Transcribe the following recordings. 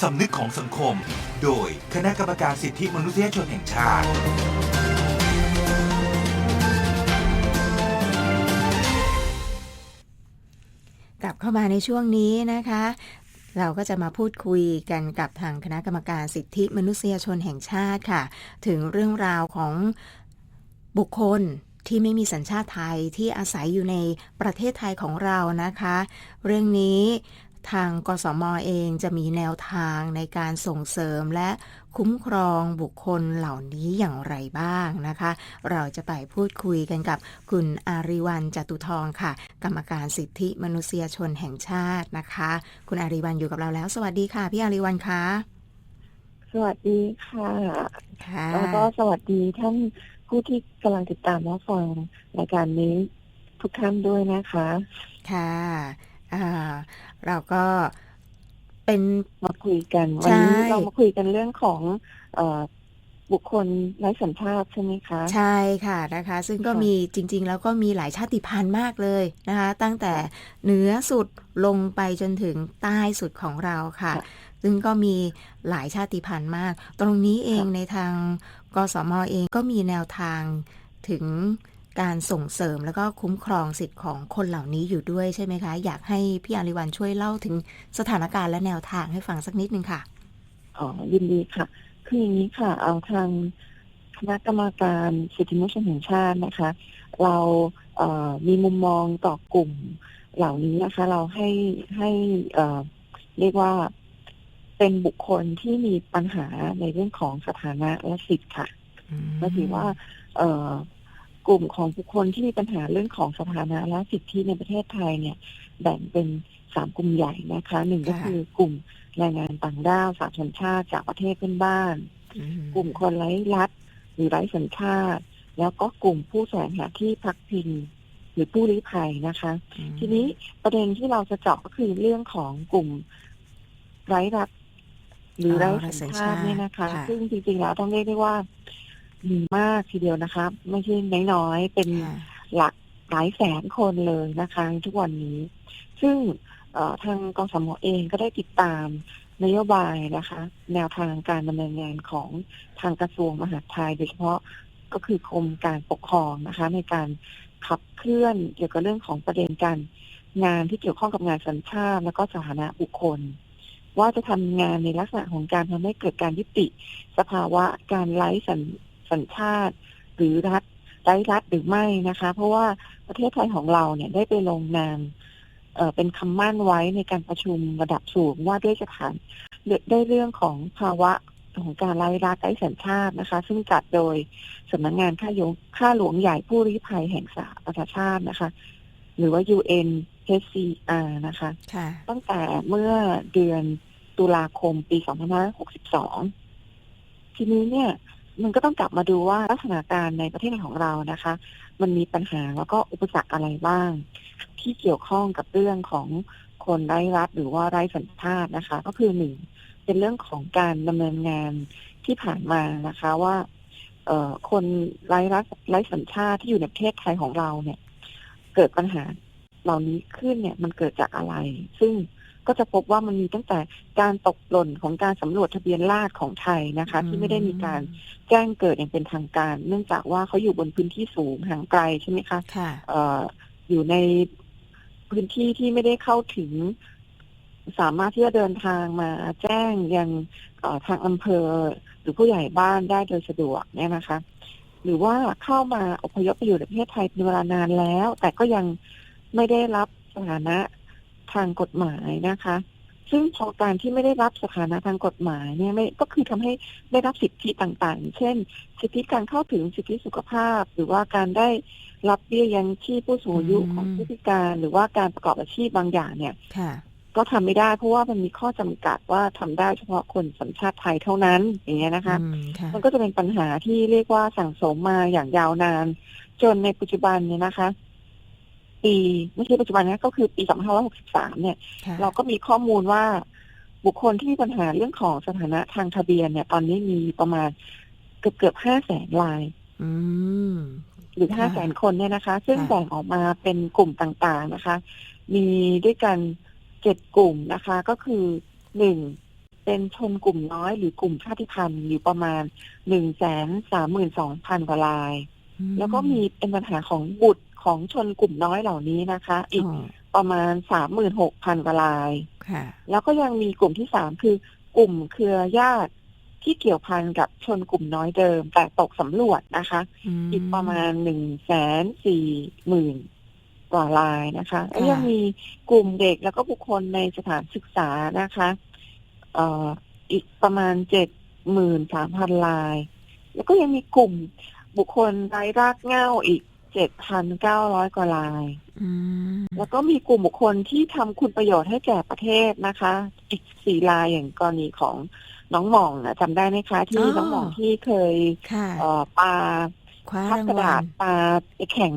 สำนึกของสังคม โดยคณะกรรมการสิทธิมนุษยชนแห่งชาติ กลับเข้ามาในช่วงนี้นะคะ เราก็จะมาพูดคุยกันกับทางคณะกรรมการสิทธิมนุษยชนแห่งชาติค่ะ ถึงเรื่องราวของบุคคลที่ไม่มีสัญชาติไทยที่อาศัยอยู่ในประเทศไทยของเรานะคะ เรื่องนี้ ทางกสมอเองจะมีแนวทางในการส่งเสริมและคุ้มครองบุคคลเหล่านี้อย่างไรบ้างนะคะ เราจะไปพูดคุยกันกับคุณอาริวันจตุทองค่ะ กรรมการสิทธิมนุษยชนแห่งชาตินะคะ คุณอาริวันอยู่กับเราแล้ว สวัสดีค่ะ พี่อาริวันคะสวัสดีค่ะค่ะ แล้วก็สวัสดีท่านผู้ที่กำลังติดตามรับฟังรายการนี้ทุกท่านด้วยนะคะ ค่ะอ่า เราก็เป็นมาคุยกันใช่วันนี้เรามาคุยกันเรื่องของเออบุคคลไร้สัญชาติใช่ไหมคะ ใช่ค่ะนะคะ ซึ่งก็ค่ะมีจริง ๆ แล้วก็มีหลายชาติพันธุ์มากเลยนะคะ ตั้งแต่เหนือสุดลงไปจนถึงใต้สุดของเราค่ะ ซึ่งก็มีหลายชาติพันธุ์มาก ตรงนี้เองในทางกสมเองก็มีแนวทางถึง การส่งเสริมแล้วก็คุ้มครองสิทธิ์ของคนเหล่านี้อยู่ด้วยใช่ไหมคะ อยากให้พี่อาริวันช่วยเล่าถึงสถานการณ์และแนวทางให้ฟังสักนิดนึงค่ะอ๋อยินดีค่ะ คืออย่างนี้ค่ะ เอาทางคณะกรรมการสิทธิมนุษยชนแห่งชาตินะคะ เราเอ่อมีมุมมองต่อกลุ่มเหล่านี้นะคะ เราให้ให้เอ่อเรียกว่าเป็นบุคคลที่มีปัญหาในเรื่องของสถานะและสิทธิ์ค่ะก็ถือว่าเอ่อ กลุ่มของบุคคลที่มีปัญหาเรื่องของสถานะและสิทธิในประเทศไทยเนี่ย แบ่งเป็นสามกลุ่มใหญ่นะคะหนึ่งก็ค่ะคือกลุ่มแรงงานต่างด้าวสามชนชาติจากประเทศเพื่อนบ้านอืมกลุ่มคนไร้รัฐหรือไร้สัญชาติ แล้วก็กลุ่มผู้แสวงหาที่พักพิงหรือผู้ลี้ภัยนะคะ ทีนี้ประเด็นที่เราจะเจาะก็คือเรื่องของกลุ่มไร้รัฐหรือไร้สัญชาติเนี่ยนะคะ ซึ่งจริงๆแล้วต้องเรียกได้ว่า มีมากทีเดียวนะคะ ไม่ใช่น้อยๆ เป็นค่ะหลักหลายแสนคนเลยนะคะทุกวันนี้ ซึ่งเอ่อทางกสมเองก็ได้ติดตามนโยบายนะคะ แนวทางการดำเนินงานของทางกระทรวงมหาดไทยโดยเฉพาะก็คือกรมการปกครองนะคะ ในการขับเคลื่อนเกี่ยวกับเรื่องของประเด็นการงานที่เกี่ยวข้องกับงานสัญชาติ แล้วก็สถานะบุคคล ว่าจะทำงานในลักษณะของการทำให้เกิดการยุติ สภาวะการไร้สัญ สัญชาติ หรือรัฐไร้รัฐหรือไม่นะคะ เพราะว่าประเทศไทยของเราเนี่ยได้ไปลงนามเอ่อเป็นคำมั่นไว้ในการประชุมระดับสูงว่าด้วยสถานได้เรื่องของภาวะของการไร้รัฐไร้สัญชาตินะคะ ซึ่งจัดโดยสำนักงงานข้าหลวงข้าหลวงใหญ่ผู้ลี้ภัยแห่งสหประชาชาตินะคะ หรือว่า UNHCR นะคะค่ะตั้งแต่เมื่อเดือนตุลาคมปี 2562 ทีนี้เนี่ย มันก็ต้องกลับมาดูว่าลักษณะการในประเทศของเรานะคะ มันมีปัญหาแล้วก็อุปสรรคอะไรบ้าง ที่เกี่ยวข้องกับเรื่องของคนไร้รัฐหรือว่าไร้สัญชาตินะคะ ก็คือหนึ่งเป็นเรื่องของการดำเนินงานที่ผ่านมานะคะว่าเออคนไร้รัฐไร้สัญชาติที่อยู่ในประเทศไทยของเราเนี่ย เกิดปัญหาเหล่านี้ขึ้นเนี่ย มันเกิดจากอะไร ซึ่ง ก็จะพบว่ามันมีตั้งแต่การตกหล่นของการสำรวจทะเบียนราษฎรของไทยนะคะ ที่ไม่ได้มีการแจ้งเกิดอย่างเป็นทางการ เนื่องจากว่าเขาอยู่บนพื้นที่สูงห่างไกลใช่ไหมคะค่ะเอ่ออยู่ในพื้นที่ที่ไม่ได้เข้าถึง สามารถที่จะเดินทางมาแจ้งยังเอ่อทางอำเภอหรือผู้ใหญ่บ้านได้โดยสะดวกเนี่ยนะคะ หรือว่าเข้ามาอพยพไปอยู่ในประเทศไทยเป็นเวลานานแล้ว แต่ก็ยังไม่ได้รับสถานะ ทางกฎหมายนะคะ ซึ่งพอการที่ไม่ได้รับสถานะทางกฎหมายเนี่ยไม่ก็คือทำให้ได้รับสิทธิต่างๆ เช่น สิทธิการเข้าถึงสิทธิสุขภาพ หรือว่าการได้รับเบี้ยยังชีพผู้สูงอายุอืมของผู้พิการ หรือว่าการประกอบอาชีพบางอย่างเนี่ยค่ะก็ทำไม่ได้เพราะว่ามันมีข้อจำกัดว่าทำได้เฉพาะคนสัญชาติไทยเท่านั้นอย่างเงี้ยนะคะอืมค่ะมันก็จะเป็นปัญหาที่เรียกว่าสั่งสมมาอย่างยาวนาน จนในปัจจุบันเนี่ยนะคะ ปีไม่ใช่ปัจจุบันนะก็คือปี 2563 เนี่ยค่ะเราก็มีข้อมูลว่าบุคคลที่มีปัญหาเรื่องของสถานะทางทะเบียนเนี่ย ตอนนี้มีประมาณเกือบเกือบห้าแสนรายอืมหรือค่ะห้าแสนคนเนี่ยนะคะ ซึ่งค่ะแบ่งออกมาเป็นกลุ่มต่างๆนะคะ มีด้วยกันเจ็ดกลุ่มนะคะ ก็คือหนึ่งเเป็นชนกลุ่มน้อยหรือกลุ่มชาติพันธุ์อยู่ประมาณหนึ่งแสนสามหมื่นสองพันกว่ารายอืแล้วก็มีเป็นปัญหาของบุตร ของชนกลุ่มน้อยเหล่านี้นะคะ อีกอ๋อประมาณสามหมื่นหกพันกว่ารายค่ะแล้วก็ยังมีกลุ่มที่สามคือกลุ่มเครือญาติที่เกี่ยวพันกับชนกลุ่มน้อยเดิม แต่ตกสำรวจนะคะมอีกประมาณหนึ่งแสนสี่หมื่นกว่ารายนะคะแล้วยังมีกลุ่มเด็กแล้วก็บุคคลในสถานศึกษานะคะเอ่ออีกประมาณเจ็ดหมื่นสามพันราย แล้วก็ยังมีกลุ่มบุคคลไร้รากเหง้าอีก เจ็ดพันเก้าร้อยกว่ารายอืมแล้วก็มีกลุ่มบุคคลที่ทำคุณประโยชน์ให้แก่ประเทศนะคะ อีกสี่รายอย่างกรณีของน้องหม่องนะจำได้ไหมคะ ที่น้องหม่องที่เคยค่ะเอ่อปาคว้าพับรางกระวัดาษลปาไปแข่ง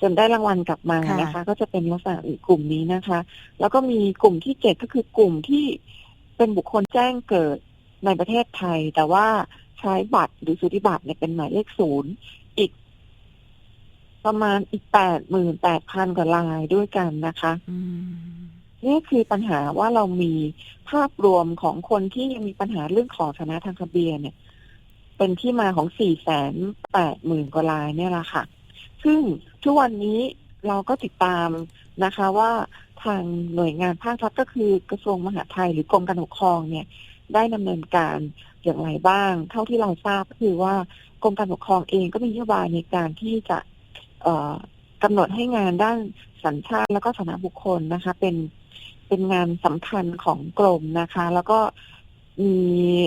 จนได้รางวัลกลับมาค่ะนะคะ ก็จะเป็นลักษณะอีกกลุ่มนี้นะคะ แล้วก็มีกลุ่มที่เจ็ดก็คือกลุ่มที่เป็นบุคคลแจ้งเกิดในประเทศไทย แต่ว่าใช้บัตรหรือสุติบัตรเนี่ยเป็นหมายเลขศูนย์อีก ประมาณอีกแปดหมื่นแปดพันกว่ารายด้วยกันนะคะอืมนี่คือปัญหาว่าเรามีภาพรวมของคนที่ยังมีปัญหาเรื่องของฐานะทางทะเบียนเนี่ย เป็นที่มาของสี่แสนแปดหมื่นกว่ารายเนี่ยแหละค่ะ ซึ่งทุกวันนี้เราก็ติดตามนะคะว่าทางหน่วยงานภาครัฐก็คือกระทรวงมหาดไทยหรือกรมการปกครองเนี่ย ได้ดำเนินการอย่างไรบ้าง เท่าที่เราทราบก็คือว่ากรมการปกครองเองก็มีนโยบายในการที่จะเอ่อ กำหนดให้งานด้านสัญชาติแล้วก็ฐานะบุคคลนะคะ เป็นเป็นงานสำคัญของกรมนะคะ แล้วก็มี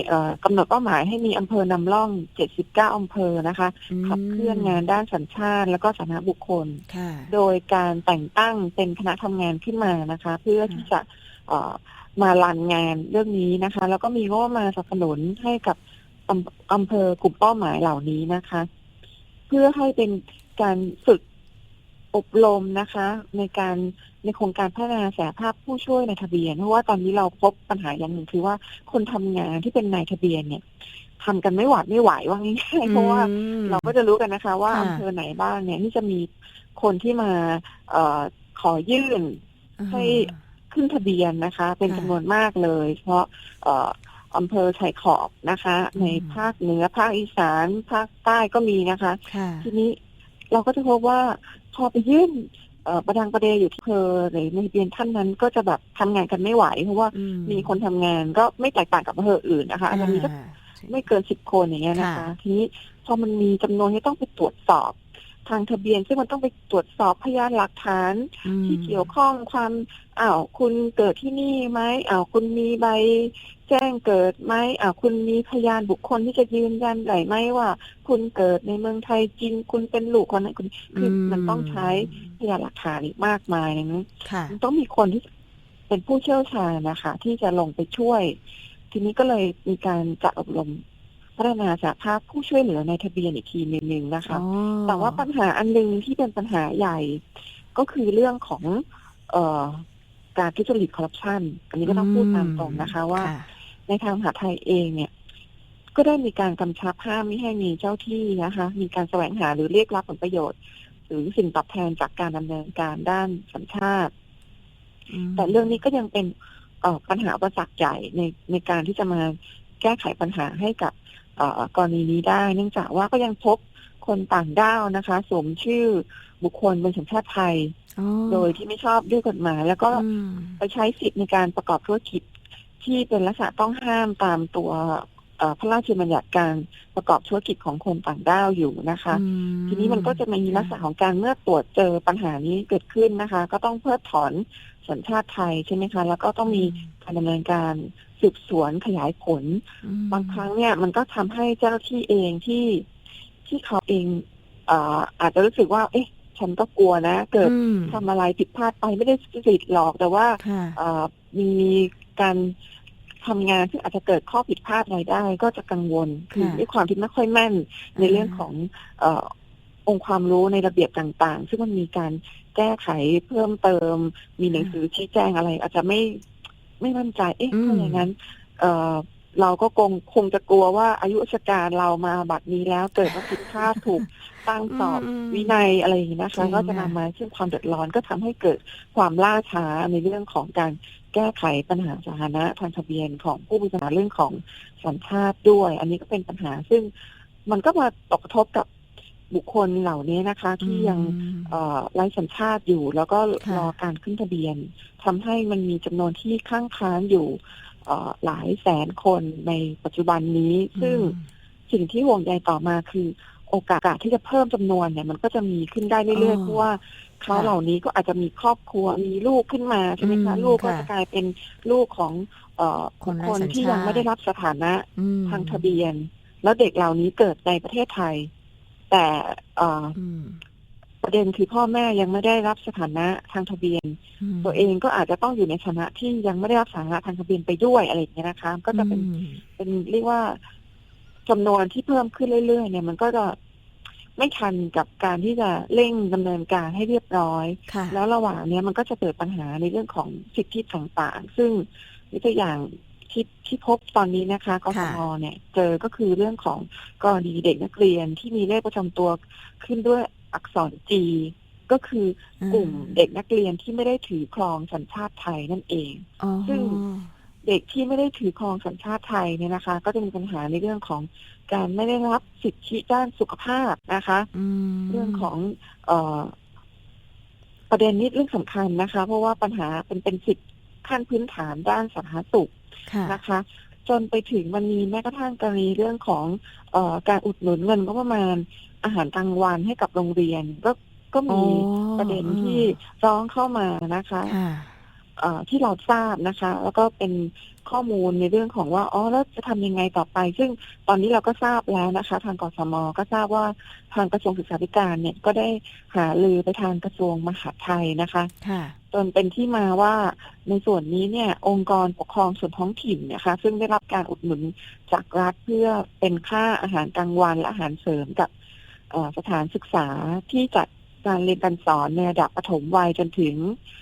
เอ่อกำหนดเป้าหมายให้มีอำเภอนำร่อง 79 อำเภอนะคะ ขับเคลื่อนงานด้านสัญชาติ แล้วก็ฐานะบุคคลค่ะโดยการแต่งตั้งเป็นคณะทำงานขึ้นมานะคะ เพื่อที่จะเอ่อมารันงานเรื่องนี้นะคะ แล้วก็มีงบประมาณสนับสนุนให้กับอำอำเภอกลุ่มเป้าหมายเหล่านี้นะคะ เพื่อให้เป็น การฝึกอบรมนะคะ ในการในโครงการพัฒนาศักยภาพผู้ช่วยในทะเบียน เพราะว่าตอนนี้เราพบปัญหาอย่างหนึ่งคือว่าคนทำงานที่เป็นนายทะเบียนเนี่ยทำกันไม่หวาดไม่ไหวว่าง่ายๆเพราะว่าอืมเราก็จะรู้กันนะคะ ว่าค่ะอำเภอไหนบ้างเนี่ยที่จะมีคนที่มาเออขอยื่นให้ขึ้นทะเบียนนะคะ เป็นค่ะจำนวนมากเลย เพราะเอ่ออำเภอชายขอบนะคะอืมในภาคเหนือภาคอีสานภาคใต้ก็มีนะคะค่ะทีนี้ เราก็จะพบว่าพอไปยื่นเอ่อประดังประเดอยู่ที่อำเภอหรือในทะเบียนท่านนั้นก็จะแบบทำงานกันไม่ไหว เพราะว่าอืมีคนทำงานก็ไม่แตกต่างกับอำเภออื่นนะคะอาจจะมีสักอ่าไม่เกินสิบคนอย่างเงี้ยนะคะค่ะทีนี้พอมันมีจำนวนที่ต้องไปตรวจสอบ ทางทะเบียน ซึ่งมันต้องไปตรวจสอบพยานหลักฐานอืมที่เกี่ยวข้องความอ้าวคุณเกิดที่นี่ไหมอ้าวคุณมีใบแจ้งเกิดไหมอ้าวคุณมีพยานบุคคลที่จะยืนยันได้ไหมว่า คุณเกิดในเมืองไทยจริง คุณเป็นลูกคนไหนคุณคือมันต้องใช้พยานหลักฐานอีกมากมายดังนั้นค่ะมันต้องมีคนที่เป็นผู้เชี่ยวชาญนะคะ ที่จะลงไปช่วย ทีนี้ก็เลยมีการจัดอบรม พัฒนาสาภาพผู้ช่วยเหลือในทะเบียนอีกทีหนึ่งนะคะอ๋อแต่ว่าปัญหาอันหนึงที่เป็นปัญหาใหญ่ ก็คือเรื่องของเอ่อการทุจริตคอร์รัปชันอันนี้ก็ต้องพูดตามตรงนะคะ ว่าค่ะในทางมหาไทยเองเนี่ย ก็ได้มีการกำชับห้ามไม่ให้มีเจ้าที่นะคะ มีการแสวงหาหรือเรียกรับผลประโยชน์ หรือสิ่งตอบแทนจากการดำเนินการด้านสัญชาติมแต่เรื่องนี้ก็ยังเป็นเอ่อปัญหาประจักษ์ใหญ่ในในการที่จะมาแก้ไขปัญหาให้กับเอ่อ กรณีนี้ได้ เนื่องจากว่าก็ยังพบคนต่างด้าวนะคะสวมชื่อบุคคลเป็นสัญชาติไทยอ๋อโดยที่ไม่ชอบด้วยกฎหมาย แล้วก็อืมไปใช้สิทธิ์ในการประกอบธุรกิจที่เป็นลักษณะต้องห้ามตามตัวเอ่อพระราชบัญญัติการประกอบธุรกิจของคนต่างด้าวอยู่นะคะอืทีนี้มันก็จะมีลักษณะของการเมื่อตรวจเจอปัญหานี้เกิดขึ้นนะคะ ก็ต้องเพิกถอนสัญชาติไทยใช่ไหมคะ แล้วก็ต้องมีการดำเนินการ สืบสวนขยายผลอืมบางครั้งเนี่ยมันก็ทำให้เจ้าหน้าที่เองที่ที่เขาเองเอ่ออาจจะรู้สึกว่า เอ๊ะ ฉันก็กลัวนะ เกิดอืมทำอะไรผิดพลาดไปไม่ได้สิทธิ์หรอกแต่ว่าค่ะเอ่อมีการทำงานที่อาจจะเกิดข้อผิดพลาดอะไรได้ ก็จะกังวลคือค่ะด้วยความที่ไม่ค่อยแม่นในเรื่องของเอ่อองค์ความรู้ในระเบียบต่างๆ ซึ่งมันมีการแก้ไขเพิ่มเติม มีหนังสือชี้แจงอะไร อาจจะไม่ ไม่มั่นใจเอ๊ะอืมถ้าอย่างนั้น เอ่อเราก็คงคงจะกลัวว่าอายุราชการเรามาบัดนี้แล้ว เกิดว่าผิดพลาดถูกตั้งสอบอืมวินัยอะไรอย่างนี้นะจริคะงก็จะค่ะนำมาซึ่งความเดือดร้อนก็ทำให้เกิดความล่าช้าในเรื่องของการแก้ไขปัญหาสาธารณะทางทะเบียนของผู้มีปัญหาเรื่องของสัญชาติด้วย อันนี้ก็เป็นปัญหาซึ่งมันก็มาตกกระทบกับ บุคคลเหล่านี้นะคะ ที่ยังอืมเอ่อไร้สัญชาติอยู่ แล้วก็ค่ะรอการขึ้นทะเบียนทำให้มันมีจำนวนที่ข้างค้านอยู่เอ่อหลายแสนคนในปัจจุบันนี้ ซึ่งสิ่งที่ห่วงใยต่อมาคือโอกาสที่จะเพิ่มจำนวนเนี่ยมันก็จะมีขึ้นได้เรื่อยอ๋อๆเพราะว่าเขาค่ะเหล่านี้ก็อาจจะมีครอบครัวมีลูกขึ้นมาใช่ไหมคะอืมลูกก็ค่ะจะกลายเป็นลูกของเอ่อคนไร้คนสัญชาติที่ยังไม่ได้รับสถานะอืมทางทะเบียน แล้วเด็กเหล่านี้เกิดในประเทศไทย แต่เอ่ออืมประเด็นคือพ่อแม่ยังไม่ได้รับสถานะทางทะเบียนมตัวเองก็อาจจะต้องอยู่ในฐานะที่ยังไม่ได้รับสถานะทางทะเบียนไปด้วยอะไรอย่างเงี้ยนะคะ ก็จะเป็นอืมเป็นเรียกว่าจำนวนที่เพิ่มขึ้นเรื่อยๆ เนี่ย มันก็จะไม่ทันกับการที่จะเร่งดำเนินการให้เรียบร้อยค่ะแล้วระหว่างเนี้ยมันก็จะเกิดปัญหาในเรื่องของสิทธิต่างๆ ซึ่งยกตัวอย่าง ที่ที่พบตอนนี้นะคะกสค่ะมเนี่ย เจอก็คือเรื่องของกรณีเด็กนักเรียนที่มีเลขประจำตัวขึ้นด้วยอักษรจีก็คือกลุ่มเด็กนักเรียนที่ไม่ได้ถือครองสัญชาติไทยนั่นเองอ๋อซึ่งเด็กที่ไม่ได้ถือครองสัญชาติไทยเนี่ยนะคะ ก็จะมีปัญหาในเรื่องของการไม่ได้รับสิทธิด้านสุขภาพนะคะอืมเรื่องของเออประเด็นนี้เรื่องสำคัญนะคะ เพราะว่าปัญหาเป็นเป็นสิทธิ ขั้นพื้นฐานด้านสาธารณสุขค่ะนะคะ จนไปถึงมันมีแม้กระทั่งกรณีเรื่องของเออการอุดหนุนเงินก็ประมาณอาหารกลางวันให้กับโรงเรียนก็ก็มีอ๋อประเด็นที่ร้องเข้ามานะคะค่ะเอ่อที่เราทราบนะคะ แล้วก็เป็น ข้อมูลในเรื่องของว่าอ๋อแล้วจะทำยังไงต่อไป ซึ่งตอนนี้เราก็ทราบแล้วนะคะ ทางกสมก็ทราบว่าทางกระทรวงศึกษาธิการเนี่ยก็ได้หาลือไปทางกระทรวงมหาดไทยนะคะค่ะจนเป็นที่มาว่าในส่วนนี้เนี่ย องค์กรปกครองส่วนท้องถิ่นนะคะ ซึ่งได้รับการอุดหนุนจากรัฐเพื่อเป็นค่าอาหารกลางวันและอาหารเสริมกับเอ่อสถานศึกษาที่จัดการเรียนการสอนในระดับประถมวัยจนถึงเอ่อระ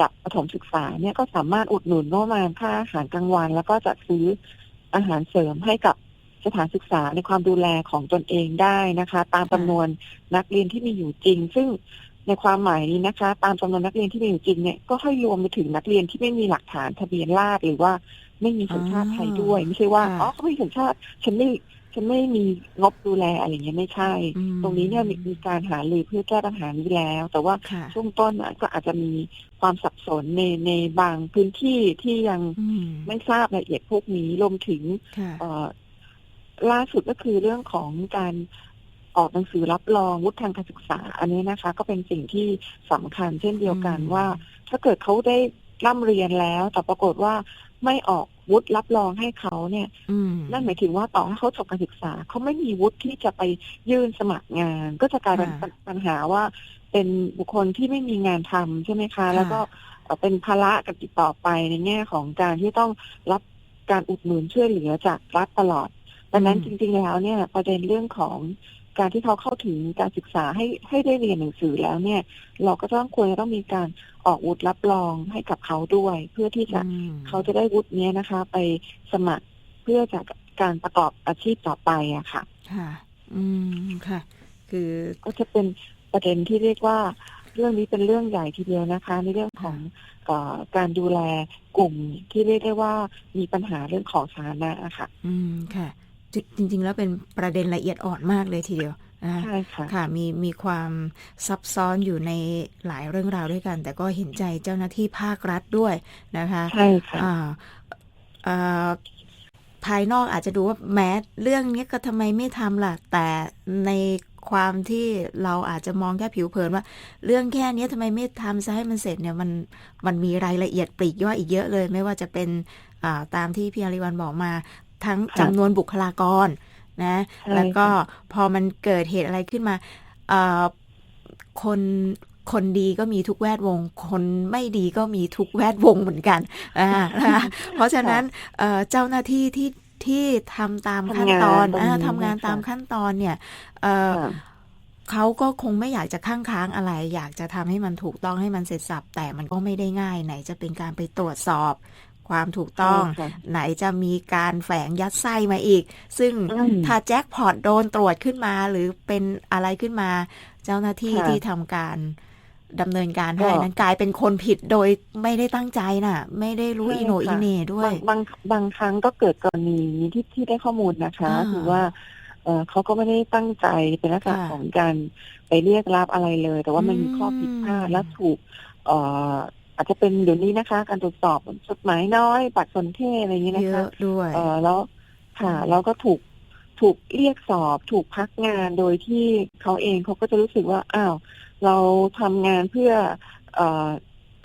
ดับประถมศึกษาเนี่ยก็สามารถอุดหนุนงบประมาณค่าอาหารกลางวัน แล้วก็จัดซื้ออาหารเสริมให้กับสถานศึกษาในความดูแลของตนเองได้นะคะ ตามจำนวนนักเรียนที่มีอยู่จริง ซึ่งในความหมายนี้นะคะ ตามจำนวนนักเรียนที่มีอยู่จริงเนี่ยก็ให้รวมไปถึงนักเรียนที่ไม่มีหลักฐานทะเบียนราษฎร์หรือว่าไม่มีสัญชาติไทยด้วย ไม่ใช่ว่าค่ะอ๋อเขาไม่มีสัญชาติฉันไม่ ฉันไม่มีงบดูแลอะไรอย่างเงี้ยไม่ใช่อืมตรงนี้เนี่ยมีมีการหารือเพื่อแก้ปัญหานี้แล้ว แต่ว่าค่ะช่วงต้นน่ะก็อาจจะมีความสับสนในในบางพื้นที่ที่ยังอืมไม่ทราบรายละเอียดพวกนี้รวมถึงค่ะเอ่อล่าสุดก็คือเรื่องของการออกหนังสือรับรองวุฒิทางการศึกษา อันนี้นะคะ ก็เป็นสิ่งที่สำคัญเช่นเดียวกันอืมว่า ถ้าเกิดเขาได้ร่ำเรียนแล้ว แต่ปรากฏว่า ไม่ออกวุฒิรับรองให้เขาเนี่ยอืมนั่นหมายถึงว่าต่อให้เขาจบการศึกษา เขาไม่มีวุฒิที่จะไปยื่นสมัครงาน ก็จะกลายเป็นค่ะปัญหาว่า เป็นบุคคลที่ไม่มีงานทำใช่ไหมคะค่ะแล้วก็เอ่อเป็นภาระกับติดต่อไปในแง่ของการที่ต้องรับการอุดหนุนช่วยเหลือจากรัฐตลอดดังนั้นจริงๆแล้วเนี่ยประเด็นเรื่องของ การที่เขาเข้าถึงการศึกษาให้ให้ได้เรียนหนังสือแล้วเนี่ย เราก็ต้องควรจะต้องมีการออกวุฒิรับรองให้กับเขาด้วย เพื่อที่จะอืมเขาจะได้วุฒิเนี้ยนะคะ ไปสมัครเพื่อจากการประกอบอาชีพต่อไปอะค่ะ ค่ะ อืมค่ะ คือก็จะเป็นประเด็นที่เรียกว่าเรื่องนี้เป็นเรื่องใหญ่ทีเดียวนะคะ ในเรื่องของเออการดูแลกลุ่มที่เรียกได้ว่ามีปัญหาเรื่องของสาธารณะอะค่ะ อืมค่ะ จริง ๆ แล้วเป็นประเด็นละเอียดอ่อนมากเลยทีเดียวนะคะใช่ค่ะค่ะมีมีความซับซ้อนอยู่ในหลายเรื่องราวด้วยกัน แต่ก็เห็นใจเจ้าหน้าที่ภาครัฐด้วยนะคะใช่ค่ะอ่าอ่าภายนอกอาจจะดูว่าแม้เรื่องนี้ก็ทำไมไม่ทำล่ะ แต่ในความที่เราอาจจะมองแค่ผิวเผินว่า เรื่องแค่นี้ทำไมไม่ทำซะให้มันเสร็จเนี่ยมันมันมีรายละเอียดปลีกย่อยอีกเยอะเลย ไม่ว่าจะเป็นอ่าตามที่พี่อาริวันบอกมา ทั้งค่ะจำนวนบุคลากรนะใช่แล้วก็ค่ะพอมันเกิดเหตุอะไรขึ้นมาเอ่อคนคนดีก็มีทุกแวดวง คนไม่ดีก็มีทุกแวดวงเหมือนกันอ่านะคะเพราะฉะนั้นเอ่อเจ้าหน้าที่ที่ที่ทำตามขั้นตอนทำงานตรงนี้อ่าทำงานนะคะตามขั้นตอนเนี่ยเอ่อค่ะเขาก็คงไม่อยากจะค้างค้างอะไร อยากจะทำให้มันถูกต้องให้มันเสร็จสับแต่มันก็ไม่ได้ง่ายไหนจะเป็นการไปตรวจสอบ ความถูกต้องใช่ค่ะไหนจะมีการแฝงยัดไส้มาอีก ซึ่งอืมถ้าแจ็คพอตโดนตรวจขึ้นมา หรือเป็นอะไรขึ้นมา เจ้าหน้าที่ค่ะที่ทำการดำเนินการให้ก็นั้นกลายเป็นคนผิดโดยไม่ได้ตั้งใจน่ะ ไม่ได้รู้ใช่อีโหนค่ะอีเหน่ด้วยบางบางบางครั้งก็เกิดกรณีที่ที่ได้ข้อมูลนะคะอ่าคือว่าเอ่อเขาก็ไม่ได้ตั้งใจเป็นลักษณะค่ะของการไปเรียกรับอะไรเลย แต่ว่ามันมีอืมข้อผิดพลาดและถูกเอ่ออาจจะเป็นเดี๋ยวนี้นะคะ การตรวจสอบจดหมายน้อยบัตรสนเทศอะไรอย่างนี้นะเยคะอะด้วยเออแล้วค่ะแล้วก็ถูกถูกเรียกสอบถูกพักงานโดยที่เขาเองเขาก็จะรู้สึกว่าอ้าวเราทำงานเพื่อเอ่อ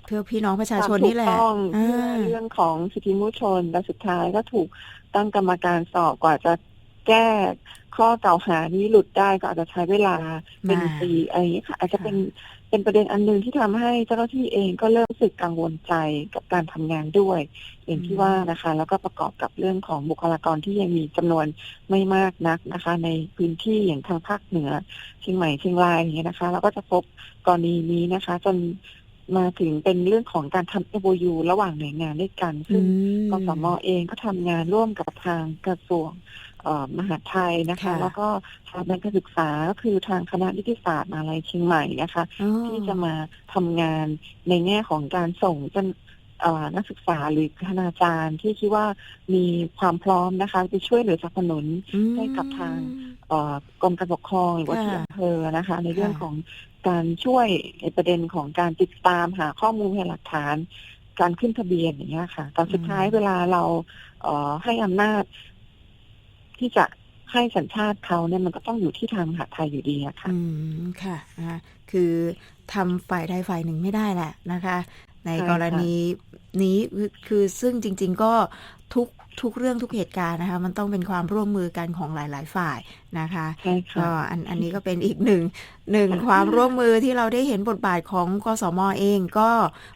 เพื่อพี่น้องประชาความชนถูนี่กแหละต้องอ่เพื่อาเรื่องของสิทธิมนุษยชนและสุดท้ายก็ถูกตั้งกรรมการสอบกว่าจะแก้ข้อกล่าวหานี้หลุดได้ก็อาจจะใช้เวลาเป็นมาปีอะไรอย่างนี้ยค่ะอาจจะค่ะเป็น เป็นประเด็นอันหนึ่งที่ทำให้เจ้าหน้าที่เองก็เริ่มรู้สึกกังวลใจกับการทำงานด้วย อย่างที่ว่านะคะ แล้วก็ประกอบกับเรื่องของบุคลากรที่ยังมีจำนวนไม่มากนักนะคะ ในพื้นที่อย่างทางภาคเหนือเชียงใหม่เชียงรายอย่างเงี้ยนะคะแล้วก็จะพบกรณีนี้นะคะ จนมาถึงเป็นเรื่องของการทำ MOU ระหว่างหน่วยงานด้วยกัน ซึ่งกสมเองก็ทำงานร่วมกับทางกระทรวงเอ่อ มหาดไทยนะคะค่ะแล้วก็สถาบันการศึกษาก็คือทางคณะนิติศาสตร์มหาลัยเชียงใหม่นะคะอ๋อที่จะมาทำงานในแง่ของการส่งจนเอ่อนักศึกษาหรือคณาจารย์ที่คิดว่ามีความพร้อมนะคะไปช่วยเหลือสนับสนุนอืมให้กับทางเอ่อกรมการปกครองหรือว่าค่ะที่อำเภอนะคะ ในเรื่องค่ะของการช่วยในประเด็นของการติดตามหาข้อมูลพยานหลักฐาน การขึ้นทะเบียนอย่างเงี้ยค่ะแต่สุดท้ายเวลาเราเอ่อให้อำนาจ ที่จะให้สัญชาติเขาเนี่ยมันก็ต้องอยู่ที่ทางมหาไทยอยู่ดีอะค่ะ อืม ค่ะนะคือทำฝ่ายใดฝ่ายหนึ่งไม่ได้แหละนะคะ ในกรณีนี้คือคือซึ่งจริง ๆ ก็ ทุกทุกเรื่องทุกเหตุการณ์นะคะ มันต้องเป็นความร่วมมือกันของหลาย ๆ ฝ่ายนะคะใช่ก็ค่ะอันอันนี้ก็เป็นอีกหนึ่งหนึ่งความร่วมมือที่เราได้เห็นบทบาทของกสมเองก็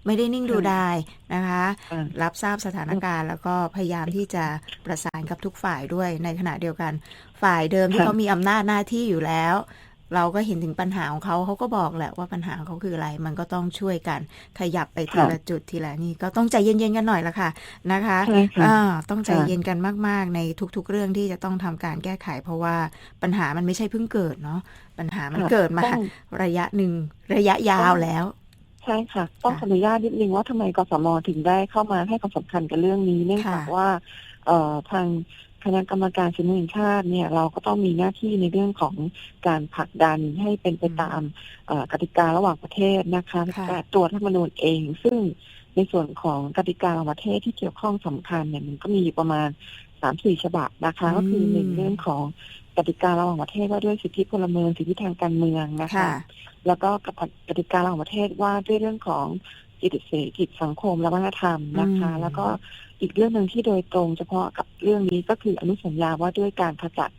ไม่ได้นิ่งดูดายนะคะอ่ารับทราบสถานการณ์ แล้วก็พยายามที่จะประสานกับทุกฝ่ายด้วยในขณะเดียวกัน ฝ่ายเดิมที่ค่ะเขามีอำนาจหน้าที่อยู่แล้ว เราก็เห็นถึงปัญหาของเขาเขาก็บอกแหละว่าปัญหาของเขาคืออะไร มันก็ต้องช่วยกันขยับไปทีละจุดทีละนี่ก็ต้องใจเย็นๆกันหน่อยละค่ะนะคะใช่ค่ะอ่าต้องใจค่ะเย็นกันมาก ๆ ในทุก ๆ เรื่องที่จะต้องทำการแก้ไข เพราะว่าปัญหามันไม่ใช่เพิ่งเกิดเนาะปัญหามันค่ะเกิดมาต้องระยะหนึ่งระยะยาวแล้วใช่ค่ะ ต้องค่ะขออนุญาตนิดนึงว่าทำไมกสมถึงได้เข้ามาให้ความสำคัญกับเรื่องนี้เนื่องจากค่ะว่าเอ่อทาง คณะกรรมการสินแห่งชาติเนี่ยเราก็ต้องมีหน้าที่ในเรื่องของการผลักดันให้เป็นไปตามเอ่อกติการะหว่างประเทศนะคะค่ะแต่ตัวรัฐธรรมนูญเอง ซึ่งในส่วนของกติการะหว่างประเทศที่เกี่ยวข้องสำคัญเนี่ยมันก็มีอยู่ประมาณสามสี่ฉบับนะคะ ก็คือหนึ่งเรื่องของกติการะหว่างประเทศว่าด้วยสิทธิพลเมืองสิทธิทางการเมืองนะคะค่ะแล้วก็กติการะหว่างประเทศว่าด้วยเรื่องของ จิตเสรีกิจสังคมและวัฒนธรรมนะคะอืมแล้วก็อีกเรื่องหนึ่งที่โดยตรงเฉพาะกับเรื่องนี้ก็คืออนุสัญญาว่าด้วยการขจัด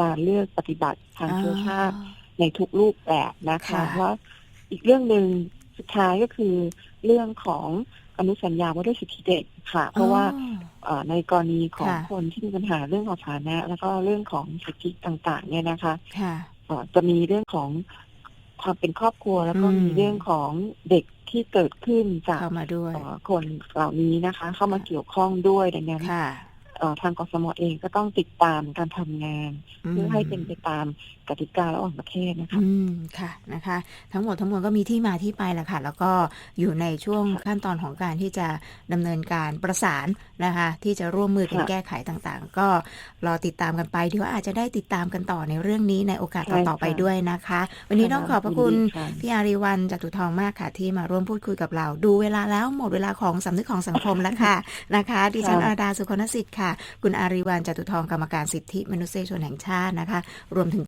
การเลือกปฏิบัติทางเชื้อชาติในทุกรูปแบบนะคะค่ะว่าอีกเรื่องหนึ่งสุดท้ายก็คือเรื่องของอนุสัญญาว่าด้วยสิทธิเด็กค่ะ เพราะว่าอ๋อเอ่อในกรณีของค่ะคนที่มีปัญหาเรื่องของฐานะ แล้วก็เรื่องของสิทธิต่าง ๆ เนี่ยนะคะค่ะเอ่อจะมีเรื่องของ ความเป็นครอบครัว แล้วก็อืมมีเรื่องของเด็กที่เกิดขึ้นจากเข้ามาด้วยเอ่อคนเหล่านี้นะคะ เข้ามาเกี่ยวข้องด้วยดังนั้นค่ะเอ่อทางกสมเองก็ต้องติดตามการทำงาน เพื่อให้เป็นไปตามกติการะหว่างประเทศนะคะอืมค่ะนะคะ ทั้งหมดทั้งมวลก็มีที่มาที่ไปแหละค่ะ แล้วก็อยู่ในช่วงขั้นตอนของการที่จะดำเนินการประสานนะคะ ที่จะร่วมมือกันค่ะแก้ไขต่างๆ ก็รอติดตามกันไปเดี๋ยวอาจจะได้ติดตามกันต่อในเรื่องนี้ในโอกาสใช่ต่อๆไปค่ะด้วยนะคะ วันนี้ต้องขอบพระคุณยินดีค่ะพี่อารีวันจตุทองมากค่ะ ที่มาร่วมพูดคุยกับเรา ดูเวลาแล้วหมดเวลาของสำนึกของสังคมแล้วค่ะนะคะดิฉันค่ะอาดาสุคนสิทธิ์ค่ะ คุณอารีวันจตุทองกรรมการสิทธิมนุษยชนแห่งชาตินะคะ รวมถึง